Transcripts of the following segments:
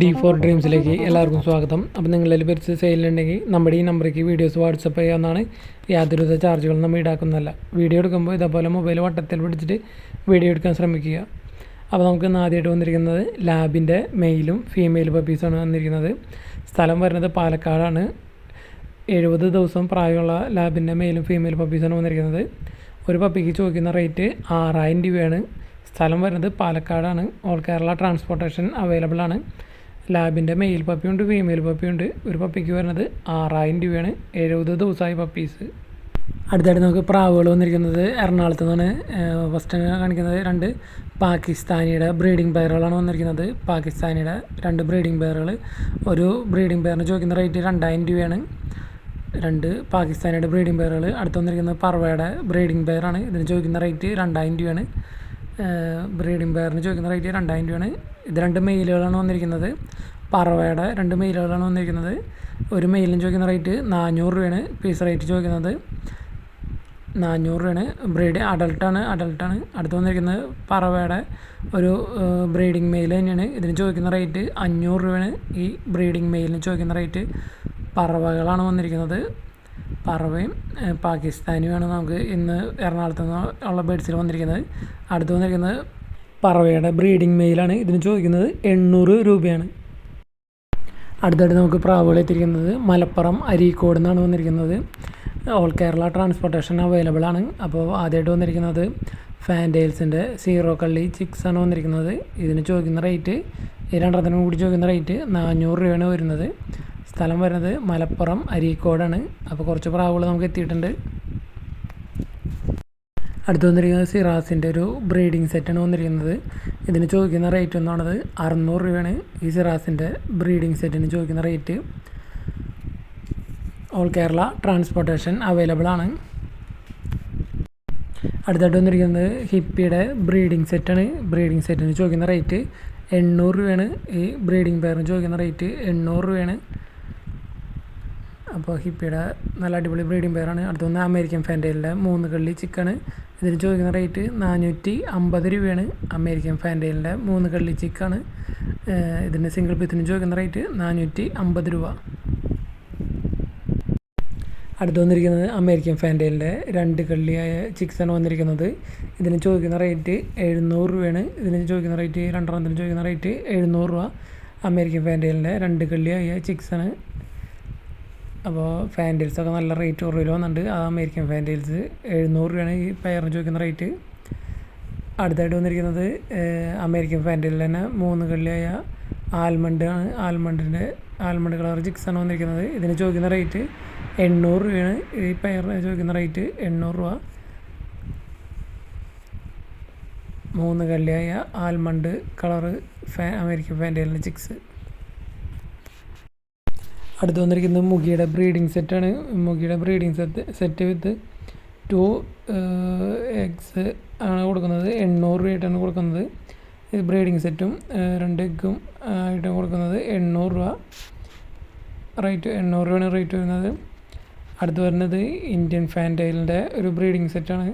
D four ഡ്രീംസിലേക്ക് എല്ലാവർക്കും സ്വാഗതം. അപ്പോൾ നിങ്ങളിൽ പെരുത്ത് സെയിലുണ്ടെങ്കിൽ നമ്മുടെ ഈ നമ്പറേക്ക് വീഡിയോസ് വാട്സപ്പ് ചെയ്യാവുന്നതാണ്. യാതൊരുവിധ ചാർജുകളും നമ്മൾ ഈടാക്കുന്നതല്ല. വീഡിയോ എടുക്കുമ്പോൾ ഇതേപോലെ മൊബൈൽ വട്ടത്തിൽ പിടിച്ചിട്ട് വീഡിയോ എടുക്കാൻ ശ്രമിക്കുക. അപ്പോൾ നമുക്ക് ഇന്ന് ആദ്യമായിട്ട് വന്നിരിക്കുന്നത് ലാബിന്റെ മെയിലും ഫീമെയിൽ പപ്പീസാണ് വന്നിരിക്കുന്നത്. സ്ഥലം വരുന്നത് പാലക്കാടാണ്. എഴുപത് ദിവസം പ്രായമുള്ള ലാബിന്റെ മെയിലും ഫീമെയിൽ പപ്പീസാണ് വന്നിരിക്കുന്നത്. ഒരു പപ്പിക്ക് ചോദിക്കുന്ന റേറ്റ് ആറായിരം രൂപയാണ്. സ്ഥലം വരുന്നത് പാലക്കാടാണ്. ഓൾ കേരള ട്രാൻസ്പോർട്ടേഷൻ അവൈലബിൾ ആണ്. ലാബിന്റെ മെയിൽ പപ്പിയുണ്ട് ഫീമെയിൽ പപ്പിയുണ്ട് ഒരു പപ്പിക്ക് വരുന്നത് ആറായിരം രൂപയാണ്. എഴുപത് ദിവസമായി പപ്പീസ് അടുത്തായിട്ട് നമുക്ക് പ്രാവുകൾ വന്നിരിക്കുന്നത് എറണാകുളത്ത് നിന്നാണ്. ഫസ്റ്റ് കാണിക്കുന്നത് രണ്ട് പാകിസ്ഥാനിയുടെ ബ്രീഡിംഗ് പെയറുകളാണ് വന്നിരിക്കുന്നത്. പാകിസ്ഥാനിയുടെ രണ്ട് ബ്രീഡിംഗ് പെയറുകൾ ഒരു ബ്രീഡിംഗ് പെയറിന് ചോദിക്കുന്ന റേറ്റ് രണ്ടായിരം രൂപയാണ്. രണ്ട് പാകിസ്ഥാനിയുടെ ബ്രീഡിംഗ് പെയറുകൾ അടുത്ത് വന്നിരിക്കുന്നത് പർവയുടെ ബ്രീഡിംഗ് പെയറാണ് ഇതിന് ചോദിക്കുന്ന റേറ്റ് രണ്ടായിരം രൂപയാണ്. ബ്രീഡിംഗ് പെയറിന് ചോദിക്കുന്ന റേറ്റ് രണ്ടായിരം രൂപയാണ്. ഇത് രണ്ട് മെയിലുകളാണ് വന്നിരിക്കുന്നത്. പറവയുടെ രണ്ട് മെയിലുകളാണ് വന്നിരിക്കുന്നത്. ഒരു മെയിലിന് ചോദിക്കുന്ന റേറ്റ് നാനൂറ് രൂപയാണ് പീസ് റേറ്റ് ചോദിക്കുന്നത്. നാനൂറ് രൂപയാണ്. ബ്രീഡ് അഡൾട്ടാണ് അഡൾട്ടാണ് അടുത്ത് വന്നിരിക്കുന്നത് പറവയുടെ ഒരു ബ്രീഡിംഗ് മെയിൽ തന്നെയാണ്. ഇതിന് ചോദിക്കുന്ന റേറ്റ് അഞ്ഞൂറ് രൂപയാണ് ഈ ബ്രീഡിംഗ് മെയിലിന് ചോദിക്കുന്ന റേറ്റ്. പറവകളാണ് വന്നിരിക്കുന്നത്. പറവയും പാകിസ്ഥാനിയുമാണ് നമുക്ക് ഇന്ന് എറണാകുളത്ത് നിന്ന് ഉള്ള ബേഡ്സിൽ വന്നിരിക്കുന്നത്. അടുത്ത് വന്നിരിക്കുന്നത് പറവയുടെ ബ്രീഡിംഗ് മെയിലാണ്. ഇതിന് ചോദിക്കുന്നത് എണ്ണൂറ് രൂപയാണ്. അടുത്തായിട്ട് നമുക്ക് പ്രാവുകൾ എത്തിയിരിക്കുന്നത് മലപ്പുറം അരീക്കോട് നിന്നാണ് വന്നിരിക്കുന്നത്. ഓൾ കേരള ട്രാൻസ്പോർട്ടേഷൻ അവൈലബിൾ ആണ്. അപ്പോൾ ആദ്യമായിട്ട് വന്നിരിക്കുന്നത് ഫാൻഡെയിൽസിന്റെ സീറോ കള്ളി ചിക്സ് ആണ് വന്നിരിക്കുന്നത്. ഇതിന് ചോദിക്കുന്ന റേറ്റ് ഈ രണ്ടെണ്ണത്തിനും കൂടി ചോദിക്കുന്ന റേറ്റ് നാനൂറ് രൂപയാണ് വരുന്നത്. സ്ഥലം വരുന്നത് മലപ്പുറം അരീക്കോടാണ്. അപ്പോൾ കുറച്ച് പ്രാവുകൾ നമുക്ക് എത്തിയിട്ടുണ്ട്. അടുത്ത് വന്നിരിക്കുന്നത് സിറാസിന്റെ ഒരു ബ്രീഡിംഗ് സെറ്റാണ് വന്നിരിക്കുന്നത്. ഇതിന് ചോദിക്കുന്ന റേറ്റ് എന്ന് അറുന്നൂറ് രൂപയാണ്. ഈ സിറാസിന്റെ ബ്രീഡിംഗ് സെറ്റിന് ചോദിക്കുന്ന rate all Kerala transportation available ആണ്. അടുത്തായിട്ട് വന്നിരിക്കുന്നത് ഹിപ്പിയുടെ ബ്രീഡിംഗ് സെറ്റാണ് ബ്രീഡിംഗ് സെറ്റിന് ചോദിക്കുന്ന റേറ്റ് എണ്ണൂറ് രൂപയാണ്. ഈ ബ്രീഡിംഗ് പെയറിന് ചോദിക്കുന്ന റേറ്റ് എണ്ണൂറ് രൂപയാണ്. അപ്പോൾ ഹിപ്പിയുടെ നല്ല അടിപൊളി ബ്രീഡിംഗ് പെയറാണ്. അടുത്തൊന്ന് അമേരിക്കൻ ഫാന്റെയിലിന്റെ മൂന്ന് കള്ളി ചിക്കണ് ഇതിന് ചോദിക്കുന്ന റേറ്റ് നാനൂറ്റി അമ്പത് രൂപയാണ്. അമേരിക്കൻ ഫാന്റെയിലിന്റെ മൂന്ന് കള്ളി ചിക്കാണ് ഇതിന് സിംഗിൾ പിത്തിന് ചോദിക്കുന്ന റേറ്റ് നാനൂറ്റി അമ്പത് രൂപ. അടുത്ത് വന്നിരിക്കുന്നത് അമേരിക്കൻ ഫാന്റെയിലിന്റെ രണ്ട് കള്ളിയായ ചിക്സാണ് വന്നിരിക്കുന്നത്. ഇതിന് ചോദിക്കുന്ന റേറ്റ് എഴുന്നൂറ് രൂപയാണ്. ഇതിന് ചോദിക്കുന്ന റേറ്റ് രണ്ടെണ്ണത്തിന് ചോദിക്കുന്ന റേറ്റ് എഴുന്നൂറ് രൂപ. അമേരിക്കൻ ഫാന്റെയിലിന്റെ രണ്ട് കള്ളിയായ ചിക്സാണ് അപ്പോൾ ഫാന്റൈൽസൊക്കെ നല്ല റേറ്റ് കുറവിൽ വന്നിട്ടുണ്ട്. ആ അമേരിക്കൻ ഫാന്റൈൽസ് എഴുന്നൂറ് രൂപയാണ് ഈ പെയറിന് ചോദിക്കുന്ന റേറ്റ് അടുത്തായിട്ട് വന്നിരിക്കുന്നത് അമേരിക്കൻ ഫാന്റൈൽ തന്നെ മൂന്ന് കള്ളിയായ ആൽമണ്ട് ആണ്. ആൽമണ്ടിന്റെ ആൽമണ്ട് കളർ ചിക്സാണ് വന്നിരിക്കുന്നത്. ഇതിന് ചോദിക്കുന്ന റേറ്റ് എണ്ണൂറ് രൂപയാണ്. ഈ പെയറിന് ചോദിക്കുന്ന റേറ്റ് എണ്ണൂറ് രൂപ. മൂന്ന് കള്ളിയായ ആൽമണ്ട് കളറ് ഫാ അമേരിക്കൻ ഫാന്റൈലിന്റെ ചിക്സ് അടുത്ത് വന്നിരിക്കുന്നത് മുഗിയുടെ ബ്രീഡിംഗ് സെറ്റാണ് മുഗിയുടെ breeding set set with two eggs ആണ് കൊടുക്കുന്നത്. എണ്ണൂറ് രൂപയായിട്ടാണ് കൊടുക്കുന്നത്. ബ്രീഡിംഗ് സെറ്റും രണ്ട് എഗ്ഗും ആയിട്ടാണ് കൊടുക്കുന്നത് എണ്ണൂറ് രൂപ. റേറ്റ് എണ്ണൂറ് രൂപയാണ് റേറ്റ് വരുന്നത്. അടുത്ത് വരുന്നത് ഇന്ത്യൻ ഫാന്റൈലിന്റെ ഒരു ബ്രീഡിംഗ് സെറ്റാണ്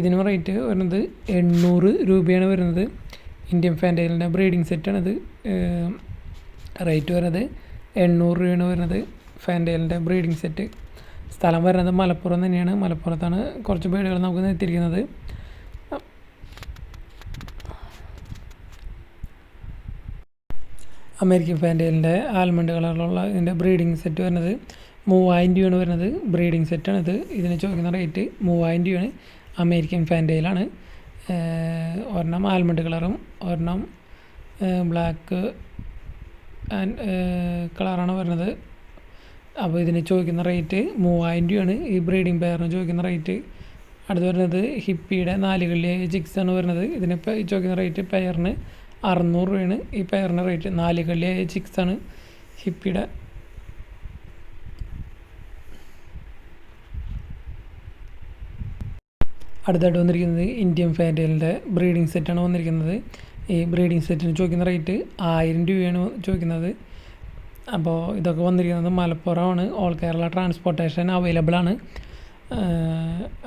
ഇതിനും റേറ്റ് വരുന്നത് എണ്ണൂറ് രൂപയാണ് വരുന്നത്. ഇന്ത്യൻ ഫാന്റൈലിന്റെ ബ്രീഡിംഗ് സെറ്റാണിത് റേറ്റ് വരുന്നത് എണ്ണൂറ് രൂപയാണ് വരുന്നത് ഫാൻഡേലിന്റെ ബ്രീഡിംഗ് സെറ്റ്. സ്ഥലം വരുന്നത് മലപ്പുറം തന്നെയാണ്. മലപ്പുറത്താണ് കുറച്ച് ബേഡുകൾ നമുക്ക് നിർത്തിയിരിക്കുന്നത്. അമേരിക്കൻ ഫാൻഡേലിന്റെ ആൽമണ്ട് കളറിലുള്ള ഇതിന്റെ ബ്രീഡിംഗ് സെറ്റ് വരുന്നത് മൂവായിരം രൂപയാണ് വരുന്നത്. ബ്രീഡിംഗ് സെറ്റാണിത് ഇതിന് ചോദിക്കുന്ന റേറ്റ് മൂവായിരം രൂപയാണ്. അമേരിക്കൻ ഫാൻഡേലാണ്. ഒരെണ്ണം ആൽമണ്ട് കളറും ഒരെണ്ണം ബ്ലാക്ക് കളറാണ് വരുന്നത്. അപ്പോൾ ഇതിന് ചോദിക്കുന്ന റേറ്റ് മൂവായിരം രൂപയാണ്. ഈ ബ്രീഡിംഗ് പെയറിന് ചോദിക്കുന്ന റേറ്റ് അടുത്ത് വരുന്നത് ഹിപ്പിയുടെ നാലുകളിലെ ആണ് വരുന്നത്. ഇതിന് ചോദിക്കുന്ന റേറ്റ് പെയറിന് അറുന്നൂറ് രൂപയാണ്. ഈ പെയറിന് റേറ്റ് നാലുകളിലെ ആണ് ഹിപ്പിയുടെ അടുത്തായിട്ട് വന്നിരിക്കുന്നത് ഇന്ത്യൻ ഫാന്റലിന്റെ ബ്രീഡിംഗ് സെറ്റാണ് വന്നിരിക്കുന്നത്. ഈ ബ്രീഡിംഗ് സെറ്റിന് ചോദിക്കുന്ന റേറ്റ് ആയിരം രൂപയാണ് ചോദിക്കുന്നത്. അപ്പോൾ ഇതൊക്കെ വന്നിരിക്കുന്നത് മലപ്പുറമാണ്. ഓൾ കേരള ട്രാൻസ്പോർട്ടേഷൻ അവൈലബിൾ ആണ്.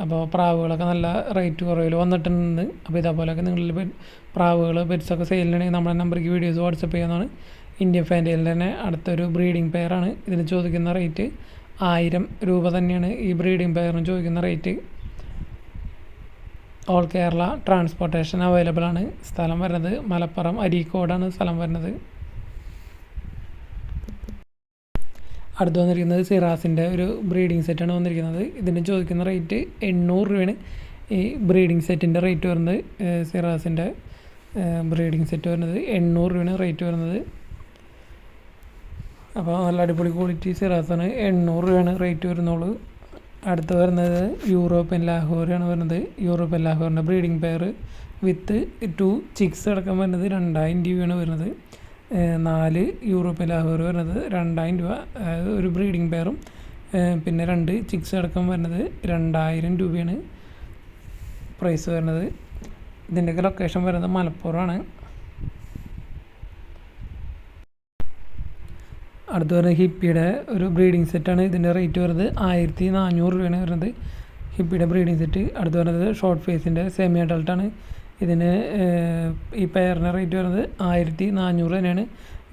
അപ്പോൾ പ്രാവുകളൊക്കെ നല്ല റേറ്റ് കുറവിൽ വന്നിട്ടുണ്ട്. അപ്പോൾ ഇതേപോലെയൊക്കെ നിങ്ങളിൽ പ്രാവുകൾ പെറ്റ്സൊക്കെ സെയിലിനാണെങ്കിൽ നമ്മുടെ നമ്പറിലേക്ക് വീഡിയോസ് വാട്സപ്പ് ചെയ്യുന്നതാണ്. ഇന്ത്യൻ ഫാന്റയിൽ തന്നെ അടുത്തൊരു ബ്രീഡിംഗ് പെയറാണ്. ഇതിന് ചോദിക്കുന്ന റേറ്റ് ആയിരം രൂപ തന്നെയാണ് ഈ ബ്രീഡിംഗ് പെയറിന് ചോദിക്കുന്ന rate. All Kerala transportation available ആണ്. സ്ഥലം വരുന്നത് മലപ്പുറം അരീക്കോടാണ് സ്ഥലം വരുന്നത്. അടുത്ത് വന്നിരിക്കുന്നത് സിറാസിന്റെ ഒരു ബ്രീഡിംഗ് സെറ്റാണ് വന്നിരിക്കുന്നത്. ഇതിന് ചോദിക്കുന്ന റേറ്റ് എണ്ണൂറ് രൂപയാണ്. ഈ ബ്രീഡിംഗ് സെറ്റിന്റെ റേറ്റ് വരുന്നത് സിറാസിന്റെ ബ്രീഡിംഗ് സെറ്റ് വരുന്നത് എണ്ണൂറ് രൂപയാണ് റേറ്റ് വരുന്നത്. അപ്പോൾ നല്ല അടിപൊളി ക്വാളിറ്റി സിറാസാണ്. എണ്ണൂറ് രൂപയാണ് റേറ്റ് വരുന്നുള്ളൂ. അടുത്ത് വരുന്നത് യൂറോപ്യൻ ലാഹോറിയാണ് വരുന്നത്. European ലാഹോറിന്റെ breeding pair with two chicks അടക്കം വരുന്നത് രണ്ടായിരം രൂപയാണ് വരുന്നത്. നാല് യൂറോപ്യൻ ലാഹോർ വരുന്നത് രണ്ടായിരം രൂപ. ഒരു ബ്രീഡിംഗ് പെയറും. പിന്നെ രണ്ട് ചിക്സ് അടക്കം വരുന്നത് രണ്ടായിരം രൂപയാണ്. പ്രൈസ് വരുന്നത്. ഇതിന്റെയൊക്കെ ലൊക്കേഷൻ വരുന്നത് മലപ്പുറമാണ്. അടുത്ത് വരുന്നത് ഹിപ്പിയുടെ ഒരു ബ്രീഡിംഗ് സെറ്റാണ് ഇതിന്റെ റേറ്റ് വരുന്നത് ആയിരത്തി നാനൂറ് രൂപയാണ് വരുന്നത്. ഹിപ്പിയുടെ ബ്രീഡിംഗ് സെറ്റ് അടുത്ത് വരുന്നത് ഷോർട്ട് ഫേസിന്റെ സെമി അഡൾട്ടാണ് ഇതിന് ഈ പെയറിന്റെ റേറ്റ് വരുന്നത് ആയിരത്തി നാനൂറ് തന്നെയാണ്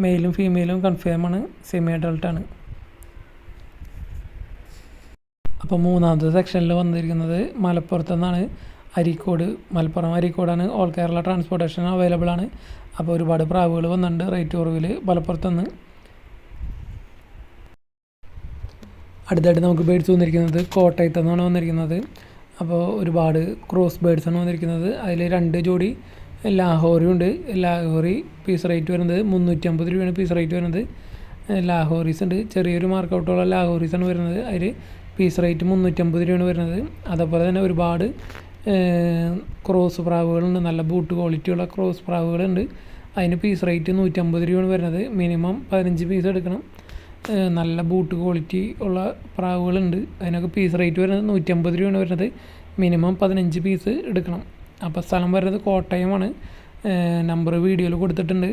മെയിലും ഫീമെയിലും കൺഫേം ആണ്. സെമി അഡൾട്ടാണ് അപ്പോൾ മൂന്നാമത്തെ സെക്ഷനിൽ വന്നിരിക്കുന്നത് മലപ്പുറത്തു നിന്നാണ്. അരീക്കോട് മലപ്പുറം അരീക്കോടാണ്. ഓൾ കേരള ട്രാൻസ്പോർട്ടേഷൻ അവൈലബിൾ ആണ്. അപ്പോൾ ഒരുപാട് പ്രാവുകൾ വന്നിട്ടുണ്ട് റേറ്റ് കുറവിൽ മലപ്പുറത്തുനിന്ന് അടുത്തായിട്ട് നമുക്ക് ബേഡ്സ് വന്നിരിക്കുന്നത് കോട്ടയത്തു നിന്നാണ് വന്നിരിക്കുന്നത്. അപ്പോൾ ഒരുപാട് ക്രോസ് ബേഡ്സാണ് വന്നിരിക്കുന്നത്. അതിൽ രണ്ട് ജോഡി ലാഹോറിയും ഉണ്ട്. ലാഹോറി പീസ് റേറ്റ് വരുന്നത് മുന്നൂറ്റമ്പത് രൂപയാണ് പീസ് റേറ്റ് വരുന്നത്. ലാഹോറീസ് ഉണ്ട്. ചെറിയൊരു മാർക്കൗട്ടുള്ള ലാഹോറീസാണ് വരുന്നത്. അതിൽ പീസ് റേറ്റ് മുന്നൂറ്റമ്പത് രൂപയാണ് വരുന്നത്. അതേപോലെ തന്നെ ഒരുപാട് ക്രോസ് പ്രാവുകളുണ്ട്. നല്ല ബൂട്ട് ക്വാളിറ്റിയുള്ള ക്രോസ് പ്രാവുകളുണ്ട്. അതിന് പീസ് റേറ്റ് നൂറ്റമ്പത് രൂപയാണ് വരുന്നത്. മിനിമം പതിനഞ്ച് പീസ് എടുക്കണം. നല്ല ബൂട്ട് ക്വാളിറ്റി ഉള്ള പ്രാവുകളുണ്ട്. അതിനൊക്കെ പീസ് റേറ്റ് വരുന്നത് നൂറ്റമ്പത് രൂപയാണ് വരുന്നത്. മിനിമം പതിനഞ്ച് പീസ് എടുക്കണം. അപ്പോൾ സ്ഥലം വരുന്നത് കോട്ടയമാണ്. നമ്പർ വീഡിയോയിൽ കൊടുത്തിട്ടുണ്ട്.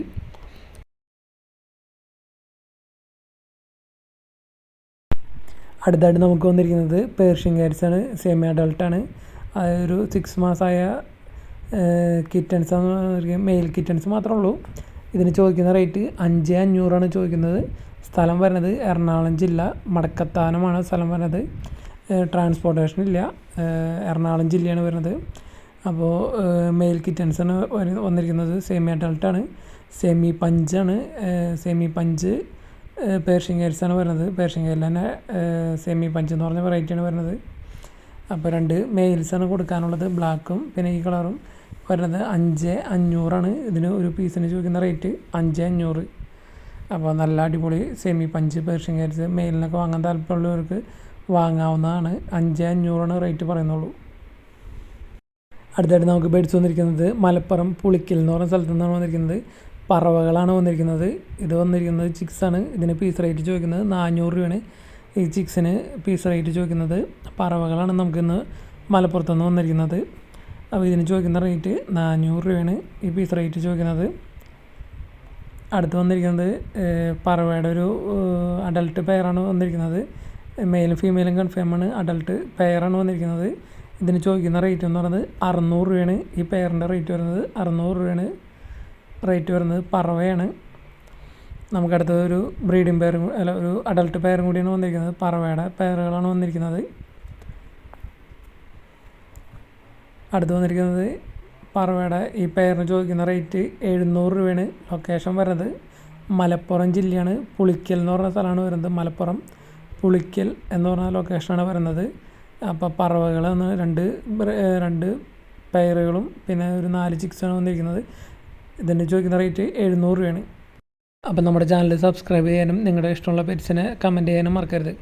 അടുത്തായിട്ട് നമുക്ക് വന്നിരിക്കുന്നത് പേർഷ്യൻ ക്യാറ്റ്സാണ് സെമി അഡൾട്ടാണ് ഒരു സിക്സ് മാസമായ കിറ്റൻസ് മെയിൽ കിറ്റൻസ് മാത്രമേ ഉള്ളൂ. ഇതിന് ചോദിക്കുന്ന റേറ്റ് അഞ്ച് അഞ്ഞൂറാണ് ചോദിക്കുന്നത്. സ്ഥലം വരുന്നത് എറണാകുളം ജില്ല. മടക്കത്താനമാണ് സ്ഥലം വരുന്നത്. ട്രാൻസ്പോർട്ടേഷൻ ഇല്ല. എറണാകുളം ജില്ലയാണ് വരുന്നത്. അപ്പോൾ മെയിൽ കിറ്റൻസാണ് വന്നിരിക്കുന്നത്. സെമി അഡൾട്ടാണ് സെമി പഞ്ചാണ് സെമി പഞ്ച് പേർഷ്യൻ ആണ് വരുന്നത്. പേർഷ്യൻ കയറിൽ തന്നെ സെമി പഞ്ച് എന്ന് പറഞ്ഞ വെറൈറ്റിയാണ് വരുന്നത്. അപ്പോൾ രണ്ട് മെയിൽസാണ് കൊടുക്കാനുള്ളത്. ബ്ലാക്കും പിന്നെ ഈ കളറും വരുന്നത് അഞ്ച് അഞ്ഞൂറാണ് ഇതിന് ഒരു പീസിന് ചോദിക്കുന്ന റേറ്റ് അഞ്ച് അഞ്ഞൂറ്. അപ്പോൾ നല്ല അടിപൊളി സെമി പഞ്ച് പേർഷ്യൻ കാറ്റ്സ് മെയിലിനൊക്കെ വാങ്ങാൻ താല്പര്യമുള്ളവർക്ക് വാങ്ങാവുന്നതാണ്. അഞ്ച് അഞ്ഞൂറാണ് റേറ്റ് പറയുന്നുള്ളൂ. അടുത്തായിട്ട് നമുക്ക് ബെഡ്സ് വന്നിരിക്കുന്നത് മലപ്പുറം പുളിക്കൽ എന്ന് പറഞ്ഞ സ്ഥലത്തു നിന്നാണ് വന്നിരിക്കുന്നത്. പറവകളാണ് വന്നിരിക്കുന്നത്. ഇത് വന്നിരിക്കുന്നത് ചിക്സാണ് ഇതിന് പീസ് റേറ്റ് ചോദിക്കുന്നത് നാനൂറ് രൂപയാണ്. ഈ ചിക്സിന് പീസ് റേറ്റ് ചോദിക്കുന്നത് പറവകളാണ് നമുക്കിന്ന് മലപ്പുറത്തുനിന്ന് വന്നിരിക്കുന്നത്. അപ്പോൾ ഇതിന് ചോദിക്കുന്ന റേറ്റ് നാനൂറ് രൂപയാണ്. ഈ പീസ് റേറ്റ് ചോദിക്കുന്നത് അടുത്ത് വന്നിരിക്കുന്നത് പറവയുടെ ഒരു അഡൽട്ട് പെയറാണ് വന്നിരിക്കുന്നത്. മെയിലും ഫീമെയിലും കൺഫേം ആണ് അഡൽട്ട് പെയറാണ് വന്നിരിക്കുന്നത്. ഇതിന് ചോദിക്കുന്ന റേറ്റ് എന്ന് പറയുന്നത് അറുന്നൂറ് രൂപയാണ് ഈ പെയറിന്റെ റേറ്റ് വരുന്നത്. അറുന്നൂറ് രൂപയാണ് റേറ്റ് വരുന്നത് പറവയാണ്. നമുക്ക് അടുത്തത് ഒരു ബ്രീഡിംഗ് പെയറും അല്ല ഒരു അഡൽട്ട് പെയറും കൂടിയാണ് വന്നിരിക്കുന്നത്. പറവയുടെ പെയറുകളാണ് വന്നിരിക്കുന്നത്. അടുത്ത് വന്നിരിക്കുന്നത് പറവയുടെ ഈ പെയറിന് ചോദിക്കുന്ന റേറ്റ് എഴുന്നൂറ് രൂപയാണ്. ലൊക്കേഷൻ വരുന്നത് മലപ്പുറം ജില്ലയാണ്. പുളിക്കൽ എന്ന് പറഞ്ഞ സ്ഥലമാണ് വരുന്നത്. മലപ്പുറം പുളിക്കൽ എന്ന് പറഞ്ഞ ലൊക്കേഷനാണ് വരുന്നത്. അപ്പോൾ പറവകൾ എന്ന് രണ്ട് രണ്ട് പെയറുകളും പിന്നെ ഒരു നാല് ചിക്സാണ് വന്നിരിക്കുന്നത്. ഇതിന്റെ ചോദിക്കുന്ന റേറ്റ് എഴുന്നൂറ് രൂപയാണ്. അപ്പം നമ്മുടെ ചാനൽ സബ്സ്ക്രൈബ് ചെയ്യാനും നിങ്ങളുടെ ഇഷ്ടമുള്ള പെറ്റ്സിനെ കമന്റ് ചെയ്യാനും മറക്കരുത്.